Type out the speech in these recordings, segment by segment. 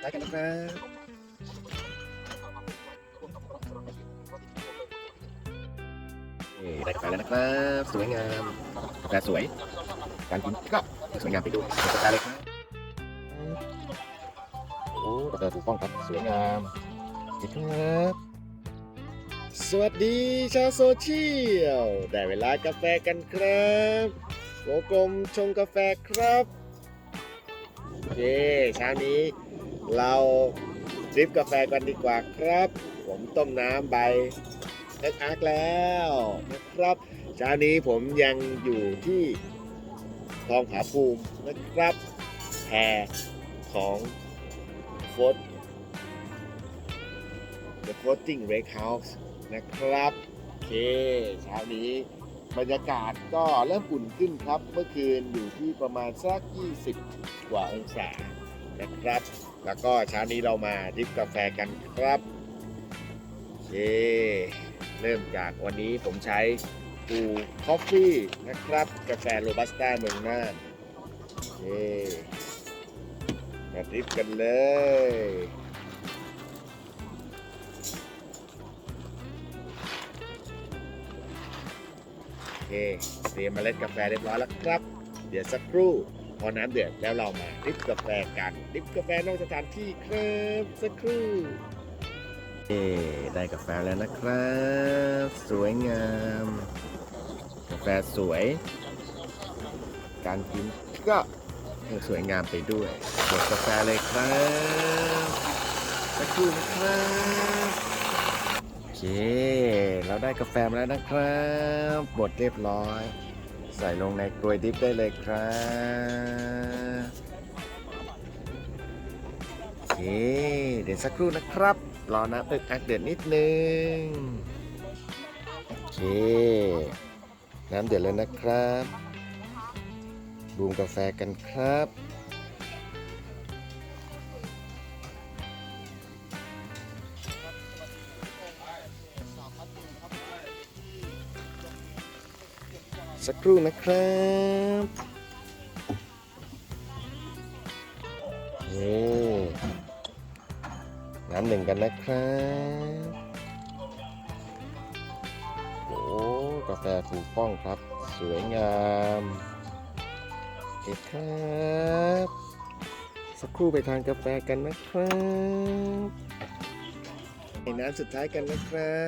ดท้ายกันนะครับนี่ได้กาแฟแล้วนะครับ สวยงามกาแฟสวย การกินก็สวยงามไปด้วยกาแฟเลยครับโอ้กาแฟถูกต้องครับสวยงามนี่ครับสวัสดีชาวโซเชียลได้เวลากาแฟกันครับโกกลมชงกาแฟครับโอเคเช้านี้ เราดริฟกาแฟกันดีกว่าครับ ผมต้มน้ำใบเอ็กอาร์กแล้วนะครับเช้านี้ผมยังอยู่ที่คลองผาภูมินะครับแพรของโฟร์ The Floating Lake House นะครับโอเคเช้านี้บรรยากาศก็เริ่มอุ่นขึ้นครับ เมื่อคืนอยู่ที่ประมาณสัก 20 กว่าองศานะครับ แล้วก็เช้านี้เรามาดิฟกาแฟกันครับเคเริ่มจากวันนี้ผมใช้ปูคอฟฟี่นะครับ กาแฟโรบัสต้าเมืองน่านเคมาดิฟกันเลยเคเตรียมเมล็ดกาแฟเรียบร้อยแล้วครับ เดี๋ยวสักครู่ พอน้ำเดือดแล้วเรามาดิฟกาแฟกัน ดิฟกาแฟนอกสถานที่ครับสักครู่เอได้กาแฟแล้วนะครับ สวยงาม กาแฟสวย การกินก็สวยงามไปด้วยบดกาแฟเลยครับสักครู่นะครับโอเค เราได้กาแฟมาแล้วนะครับบดเรียบร้อย ใส่ลงในกรวยดิฟได้เลยครับโอเคเดี๋ยวสักครู่นะครับ รอน้ำอึกอักเดือดนิดนึงโอเค น้ำเดือดแล้วนะครับ บูมกาแฟกันครับ สักครู่นะครับนี่น้ำหนึ่งกันนะครับโอ้กาแฟถูกป้องครับ สวยงามโอเคครับ สักครู่ไปทานกาแฟกันนะครับให้น้ำสุดท้ายกันนะครั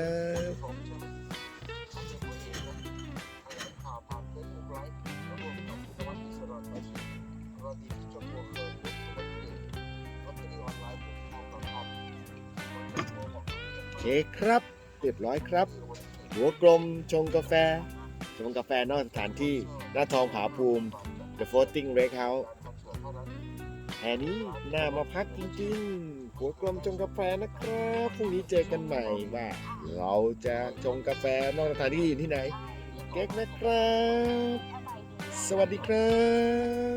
บ เคครับ เรียบร้อยครับ หัวกลมชงกาแฟ ชงกาแฟนอกสถานที่หน้าทองผาภูมิ The Floating Lake House แห่นี้น่ามาพักจริงๆ หัวกลมชงกาแฟนะครับ พรุ่งนี้เจอกันใหม่ว่า เราจะชงกาแฟนอกสถานที่ที่ไหน เก๊กนะครับ สวัสดีครับ